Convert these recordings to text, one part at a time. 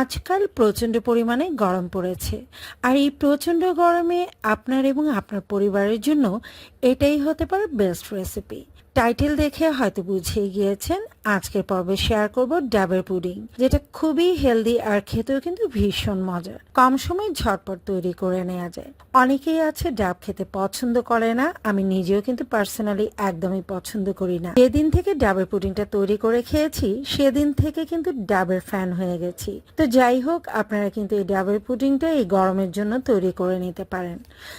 আজকাল প্রচণ্ড পরিমাণে গরম পড়েছে। আর এই প্রচণ্ড গরমে আপনার এবং আপনার পরিবারের জন্য এটাই হতে পারে বেস্ট রেসিপি টাইটেল দেখে হয়তো বুঝেই গিয়েছেন, আজকের পর্বে শেয়ার করব ডাবের পুডিং, যেটা খুবই হেলদি আর খেতেও কিন্তু ভীষণ মজার। কম সময়ে ঝটপট তৈরি করে নেওয়া যায়। অনেকেই আছে ডাব খেতে পছন্দ করে না, আমি নিজেও কিন্তু পার্সোনালি একদমই পছন্দ করি না। যেদিন থেকে ডাবের পুডিংটা তৈরি করে খেয়েছি, সেদিন থেকে কিন্তু ডাবের ফ্যান হয়ে গেছি। তো যাই হোক, আপনারা কিন্তু এই ডাবের পুডিংটা এই গরমের জন্য তৈরি করে নিতে পারেন,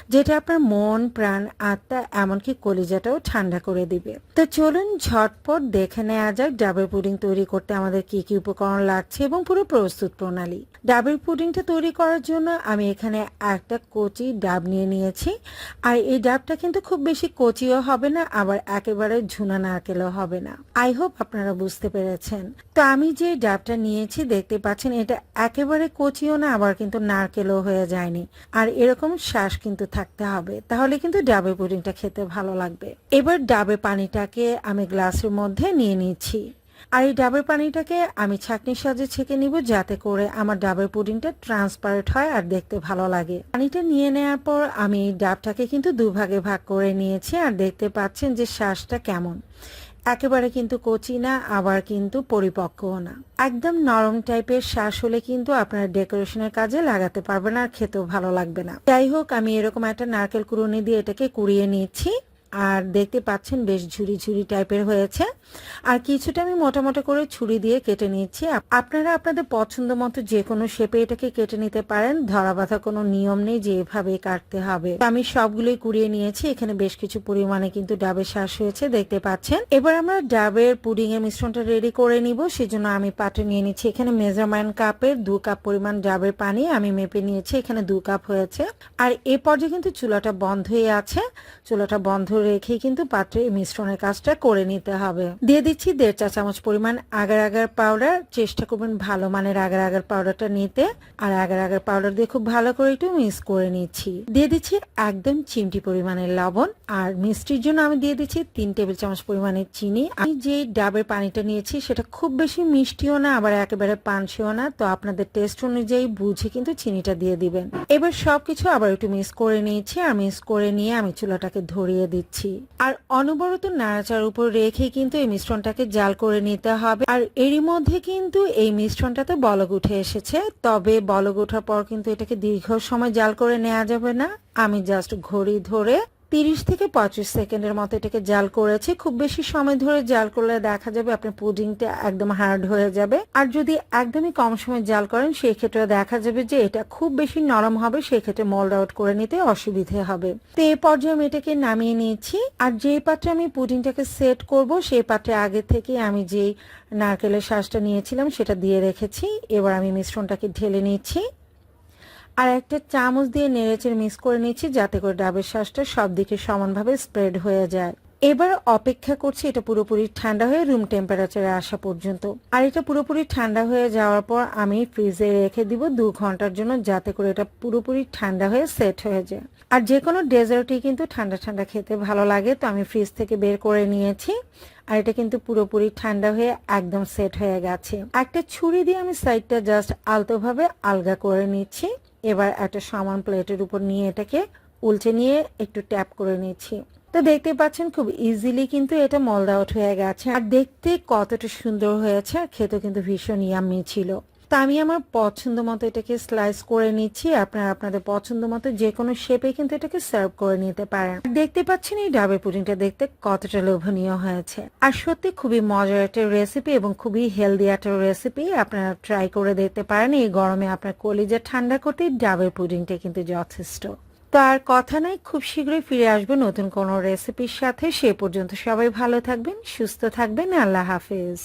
যেটা আপনার মন, প্রাণ, আত্মা, এমনকি কলিজাটাও ঠান্ডা করে দিবে। তো চলুন ঝটপট দেখে নেওয়া যাক ডাবের পুডিং তৈরি করতে আমাদের কি কি উপকরণ লাগছে এবং পুরো প্রস্তুত প্রণালী। ডাবের পুডিংটা তৈরি করার জন্য আমি এখানে একটা কচি ডাব নিয়ে নিয়েছি। আর এই ডাবটা কিন্তু খুব বেশি কচিও হবে না, আবার একেবারে ঝুনা নারকেলও হবে না। আই হোপ আপনারা বুঝতে পেরেছেন। তো আমি যে ডাবটা নিয়েছি দেখতে পাচ্ছেন, এটা একেবারে কচিও না, আবার কিন্তু নারকেলও হয়ে যায়নি। আর এরকম শ্বাস কিন্তু থাকতে হবে, তাহলে কিন্তু ডাবের পুডিংটা খেতে ভালো লাগবে। এবার ডাবের পানিটাকে আমি গ্লাসের মধ্যে নিয়ে নিচ্ছি। আর এই ডাবের পানিটাকে আমি ছাঁকনির সাহায্যে ছেঁকে নিব যাতে করে আমার ডাবের পুডিংটা ট্রান্সপারেন্ট হয় আর দেখতে ভালো লাগে। পানিটা নিয়ে নেওয়ার পর আমি ডাবটাকে কিন্তু দুভাগে ভাগ করে নিয়েছি আর দেখতে পাচ্ছেন যে শ্বাসটা কেমন। একেবারে কিন্তু কচি না, আবার কিন্তু পরিপক্কও না। একদম নরম টাইপের শ্বাস হলে কিন্তু আপনার ডেকোরেশনের কাজে লাগাতে পারবেন আর খেতেও ভালো লাগবে না। যাই হোক, আমি এরকম একটা নারকেল কুড়ুনি দিয়ে এটাকে কুড়িয়ে নিচ্ছি। আর দেখতে পাচ্ছেন বেশ ঝুরি ঝুরি টাইপের হয়েছে। আর কিছুটা আমি মোটা করে ছুরি দিয়ে কেটে নিচ্ছি। আপ- আপনারা আপনাদের পছন্দ মতো যে কোনো শেপে এটাকে কেটে নিতে পারেন। ধরা বাঁধা কোনো নিয়ম নেই যে এভাবে কাটতে হবে। আমি সবগুলোই কুড়িয়ে নিয়েছি। এখানে বেশ কিছু পরিমাণে কিন্তু ডাবের শ্বাস হয়েছে, দেখতে পাচ্ছেন। এবার আমরা ডাবের পুডিং এর মিশ্রণটা রেডি করে নিব। সেজন্য আমি পাত্রে নিয়ে নিচ্ছি এখানে মেজারমেন্ট কাপের দু কাপ পরিমাণ ডাবের পানি। আমি মেপে নিয়েছি, এখানে দু কাপ হয়েছে। আর এ পর্যায়ে কিন্তু চুলাটা বন্ধই আছে। চুলাটা বন্ধ রেখে কিন্তু পাত্রে মিশ্রণের কাজটা করে নিতে হবে। দিয়ে দিচ্ছি দেড় চা চামচ পরিমাণ আগার আগার পাউডার। চেষ্টা করবেন ভালো মানের আগার আগার পাউডারটা নিতে। আর আগার আগার পাউডার দিয়ে খুব ভালো করে একটু মিক্স করে নিচ্ছি। দিয়ে দিচ্ছি একদম চিমটি পরিমাণের লবণ। আর মিষ্টির জন্য আমি দিয়ে দিচ্ছি তিন টেবিল চামচ পরিমাণের চিনি। আমি যে ডাবের পানিটা নিয়েছি সেটা খুব বেশি মিষ্টিও না, আবার একেবারে পানসিও না। তো আপনাদের টেস্ট অনুযায়ী বুঝে কিন্তু চিনিটা দিয়ে দিবেন। এবার সবকিছু আবার একটু মিক্স করে নিয়েছি। আর মিক্স করে নিয়ে আমি চুলাটাকে ধরিয়ে দিচ্ছি। আর অনবরত নাড়াচার উপর রেখে কিন্তু এই মিশ্রণটাকে জাল করে নিতে হবে। আর এরই মধ্যে কিন্তু এই মিশ্রণটাতে বলক উঠে এসেছে। তবে বলক ওঠার পর কিন্তু এটাকে দীর্ঘ সময় জাল করে নেওয়া যাবে না। আমি জাস্ট ঘড়ি ধরে তিরিশ থেকে পঁয়ত্রিশ সেকেন্ডের মতো এটাকে জাল করেছি। খুব বেশি সময় ধরে জাল করলে দেখা যাবে আপনার পুডিংটা একদম হার্ড হয়ে যাবে। আর যদি একদমই কম সময় জাল করেন সেই ক্ষেত্রে দেখা যাবে যে এটা খুব বেশি নরম হবে সেই ক্ষেত্রে মোল্ড আউট করে নিতে অসুবিধে হবে। তো এই পর্যায়ে আমি এটাকে নামিয়ে নিয়েছি। আর যেই পাত্রে আমি পুডিংটাকে সেট করব, সেই পাত্রে আগে থেকে আমি যেই নারকেলের শ্বাসটা নিয়েছিলাম, সেটা দিয়ে রেখেছি। এবার আমি মিশ্রণটাকে ঢেলে নিচ্ছি। আর একটা চামচ দিয়ে নেড়েচেড়ে মিক্স করে নিচ্ছি যাতে করে ডাবের শ্বাসটা সব দিকে সমানভাবে স্প্রেড হয়ে যায়। এবার অপেক্ষা করছি এটা পুরোপুরি ঠান্ডা হয়ে রুম টেম্পারেচারে আসা পর্যন্ত। আর এটা পুরোপুরি ঠান্ডা হয়ে যাওয়ার পর আমি ফ্রিজে রেখে দিব দু ঘণ্টার জন্য যাতে করে এটা পুরোপুরি ঠান্ডা হয়ে সেট হয়ে যায়। আর যে কোনো ডেজার্টই কিন্তু ঠান্ডা ঠান্ডা খেতে ভালো লাগে, তো আমি ফ্রিজ থেকে বের করে নিয়েছি। আর এটা কিন্তু পুরোপুরি ঠান্ডা হয়ে একদম সেট হয়ে গেছে। একটা ছুরি দিয়ে আমি সাইডটা জাস্ট আলতোভাবে আলগা করে নিচ্ছি। এবার একটা সামান প্লেটের উপর নিয়ে এটাকে উল্টে নিয়ে একটু ট্যাপ করে নিচ্ছি। তো দেখতে পাচ্ছেন খুব ইজিলি কিন্তু এটা মলদাউট হয়ে গেছে। আর দেখতে কতটা সুন্দর হয়েছে খেতে কিন্তু ভীষণ ইয়ামি ছিল। তো আমি আমার পছন্দ মতো এটাকে স্লাইস করে নিচ্ছি। আপনারা আপনাদের পছন্দ মতো যে কোনো শেপে কিন্তু এটাকে সার্ভ করে নিতে পারেন। দেখতে পাচ্ছেন এই ডাবের পুডিংটা দেখতে কতটা লোভনীয় হয়েছে। আর সত্যি খুবই মজার একটা রেসিপি এবং খুবই হেলদি একটা রেসিপি আপনারা ট্রাই করে দেখতে পারেন। এই গরমে আপনার কলিজা ঠান্ডা করতে ডাবের পুডিংটা কিন্তু যথেষ্ট। তো আর কথা নাই, খুব শীঘ্রই ফিরে আসব নতুন কোনো রেসিপির সাথে। সে পর্যন্ত সবাই ভালো থাকবেন, সুস্থ থাকবেন। আল্লাহ হাফেজ।